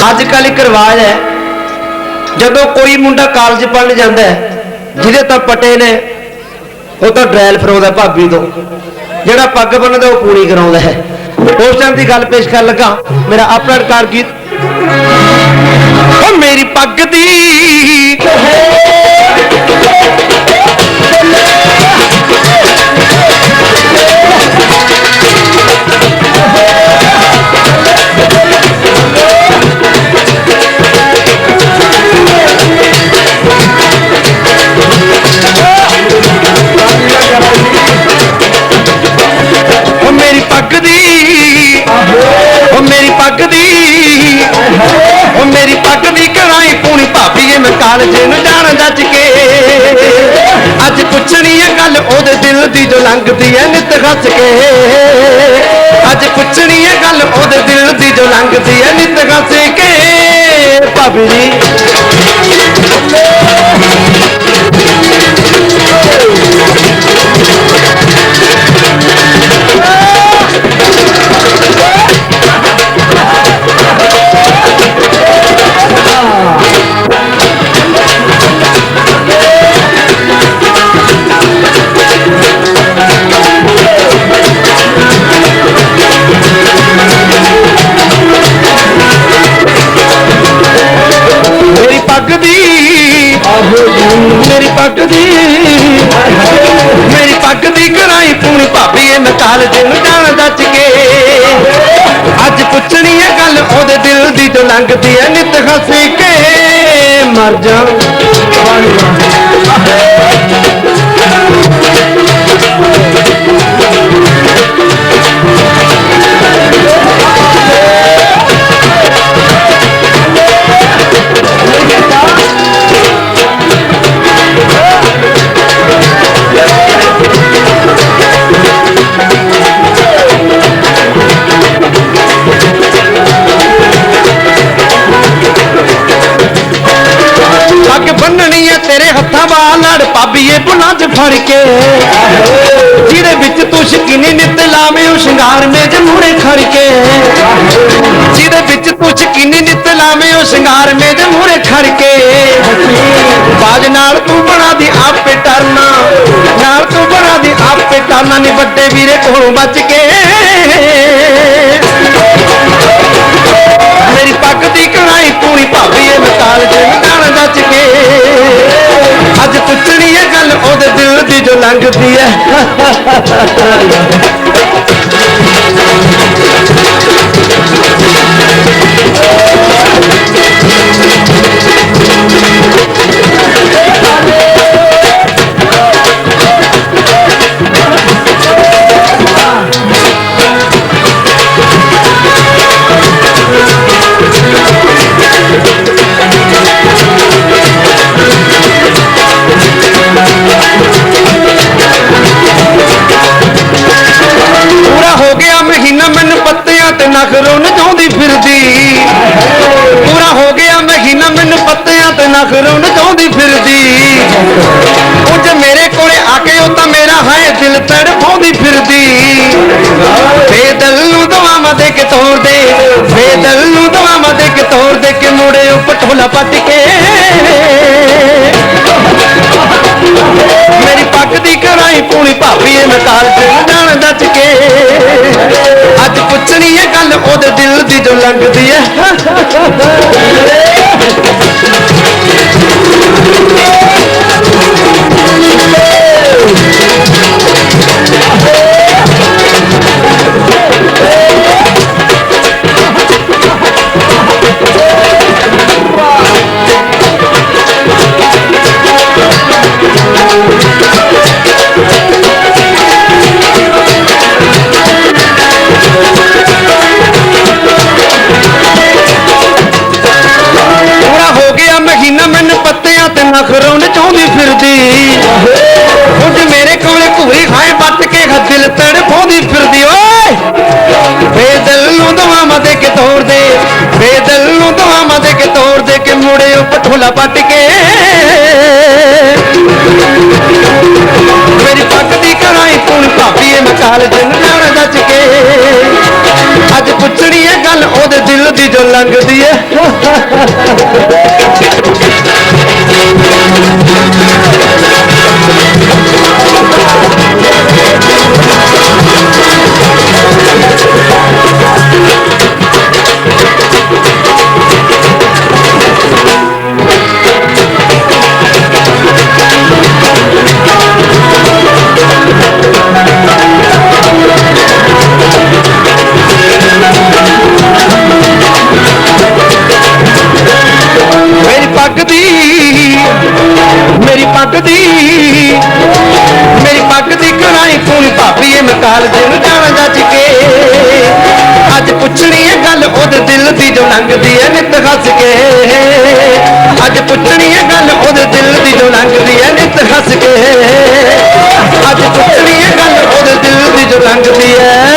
ਅੱਜ ਕੱਲ ਇੱਕ ਰਿਵਾਜ ਹੈ, ਜਦੋਂ ਕੋਈ ਮੁੰਡਾ ਕਾਲਜ ਪੜ੍ਹਨ ਜਾਂਦਾ ਹੈ, ਜਿਹਦੇ ਤਾਂ ਪਟੇ ਨੇ, ਉਹ ਤਾਂ ਡਰੈਲ ਫਰੋਦਾ ਭਾਬੀ ਤੋਂ, ਜਿਹੜਾ ਪੱਗ ਬੰਨਦਾ ਉਹ ਪੂਰੀ ਕਰਾਉਂਦਾ ਹੈ। ਉਸ ਟਾਈਮ ਦੀ ਗੱਲ ਪੇਸ਼ ਕਰਨ ਲੱਗਾ, ਮੇਰਾ ਆਪਣਾ ਰਿਕਾਰਡ ਗੀਤ। ਉਹ ਮੇਰੀ ਪੱਗ ਦੀ ਉਹ ਭਾਬੀਏ ਮੈਂ ਜਾਣ ਦੱਜ ਕੇ। ਅੱਜ ਪੁੱਛਣੀ ਹੈ ਗੱਲ, ਉਹਦੇ ਦਿਲ ਦੀ ਜੋ ਲੰਘਦੀ ਹੈ ਨਿਤ ਹੱਸ ਕੇ। ਅੱਜ ਪੁੱਛਣੀ ਹੈ ਗੱਲ, ਉਹਦੇ ਦਿਲ ਦੀ ਜੋ ਲੰਘਦੀ ਹੈ ਨਿਤ ਹੱਸ ਕੇ। ਭਾਬੀ ਮੇਰੀ ਪੱਗ ਦੀ। ਮੇਰੀ ਪੱਗ ਦੀ ਕਰਾਈ ਪੂਣੀ ਭਾਬੀ ਇਹ ਮੈਂ ਕਾਲਜ ਨੂੰ ਜਾਣ ਦੱਜ ਕੇ। ਅੱਜ ਪੁੱਛਣੀ ਹੈ ਗੱਲ, ਉਹਦੇ ਦਿਲ ਦੀ ਜੋ ਲੰਘਦੀ ਹੈ ਨਿਤ ਹੱਸੀ ਕੇ। ਮਰ ਜਾ। ਲੜ ਪਾਬੀਏ ਬੁਲਾਂ 'ਚ ਫੜ ਕੇ। ਜਿਹਦੇ ਵਿੱਚ ਤੂੰ ਸ਼ਕੀਨੀ ਨਿਤ ਲਾਵੇਂ, ਉਹ ਸ਼ਿੰਗਾਰ ਮੇਜ ਮੂਰੇ ਖੜ ਕੇ। ਜਿਹਦੇ ਵਿੱਚ ਤੂੰ ਸ਼ਕੀਨੀ ਨਿਤ ਲਾਵੇਂ, ਉਹ ਸ਼ਿੰਗਾਰ ਮੇਜ ਮੂਰੇ ਖੜ ਕੇ। ਬਾਜ ਨਾਲ ਤੂੰ ਬਣਾ ਦੀ ਆਪੇ ਟਰਨਾ, ਨਾਲ ਤੂੰ ਬਣਾ ਦੀ ਆਪੇ ਟਰਨਾ ਨੀ ਵੱਡੇ ਵੀਰੇ ਕੋਲੋਂ ਬਚ ਕੇ। ਮੇਰੀ ਪੱਗ ਦੀ ਕਣਾਈ ਪੂਰੀ ਭਾਬੀ, ਇਹ ਮੈਂ ਕਾਲਜ ਜਾਣ ਕੇ। ਜੋ ਲੰਘਦੀ ਹੈ। ਪੱਤਿਆਂ ਤੇ ਨਖਰੋਂ ਫਿਰਦੀ। ਪੂਰਾ ਹੋ ਗਿਆ ਮਹੀਨਾ, ਮੈਨੂੰ ਪੱਤਿਆਂ ਤੇ ਨਖਰੋਂ ਨਚਾਉਂਦੀ ਫਿਰਦੀ। ਉਂਝ ਮੇਰੇ ਕੋਲੇ ਆ ਕੇ ਉਹ ਤਾਂ ਮੇਰਾ ਹਾਏ ਦਿਲ ਤੜਫਾਉਂਦੀ ਫਿਰਦੀ। ਬੇਦਲ ਨੂੰ ਦਵਾਵਾਂ ਦੇ ਕੇ ਤੋੜ ਦੇ ਬੇਦਲ ਨੂੰ ਦਵਾਵਾਂ ਦੇ ਕੇ ਤੋੜ ਦੇ ਕੇ ਮੁੜੇ ਉੱਪਰ ਪਟੋਲਾ ਪੱਟ ਕੇ। ਮੇਰੀ ਪੱਗ ਦੀ ਕਰਾਈ ਪੂਣੀ ਭਾਬੀ ਇਹ ਮੈਂ ਕਾਲਜ ਜਾਣ ਦੱਜ ਕੇ। ਦਿਲ ਦੀ ਜੋ ਪੱਤਿਆਂ ਤੇ ਫਿਰਦੀ। ਕੁਝ ਮੇਰੇ ਕੋਲੇ ਘੂਰੀ ਖਾਏ, ਵੱਟ ਕੇ ਦਿਲ ਤੜਫਾਉਂਦੀ ਫਿਰਦੀ। ਓਏ! ਬੇਦਲ ਨੂੰ ਦਵਾਵਾਂ ਦੇ ਕੇ ਤੋੜ ਦੇ, ਬੇਦਲ ਨੂੰ ਦਵਾਵਾਂ ਦੇ ਕੇ ਤੋੜ ਦੇ ਕੇ ਮੁੜੇ ਪਠੋਲਾ ਪੱਟ ਕੇ। ਮੇਰੀ ਪੱਗ ਦੀ ਕਰਾਈ ਤੂੰ ਭਾਬੀ ਇਹ ਮਕਾਲ ਜਨ ਜਾਣ ਦੱਜ ਕੇ। ਅੱਜ ਪੁੱਛਣੀ ਹੈ ਗੱਲ, ਉਹਦੇ ਦਿਲ ਦੀ ਜੋ ਲੰਘਦੀ ਹੈ ਭਾਬੀ ਇਹ ਮਕਾਲ ਜਾਣਾ ਜੱਜ ਕੇ ਅੱਜ ਪੁੱਛਣੀ ਹੈ ਗੱਲ, ਉਹਦੇ ਦਿਲ ਦੀ ਜੋ ਲੰਘਦੀ ਹੈ ਨਿਤ ਹੱਸ ਕੇ। ਅੱਜ ਪੁੱਛਣੀ ਹੈ ਗੱਲ, ਉਹਦੇ ਦਿਲ ਦੀ ਜੋ ਲੰਘਦੀ ਹੈ ਨਿਤ ਹੱਸ ਕੇ। ਅੱਜ ਪੁੱਛਣੀ ਹੈ ਗੱਲ, ਉਹਦੇ ਦਿਲ ਦੀ ਜੋ ਲੰਘਦੀ ਹੈ